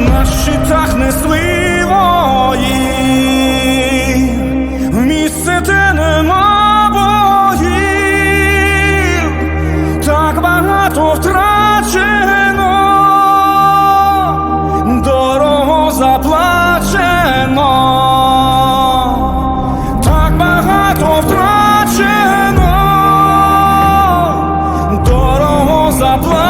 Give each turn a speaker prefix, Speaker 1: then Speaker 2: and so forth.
Speaker 1: на щитах несли вої, в місце, богів, так багато втрачено, дорого заплачено, втрачено, дорого заплачено.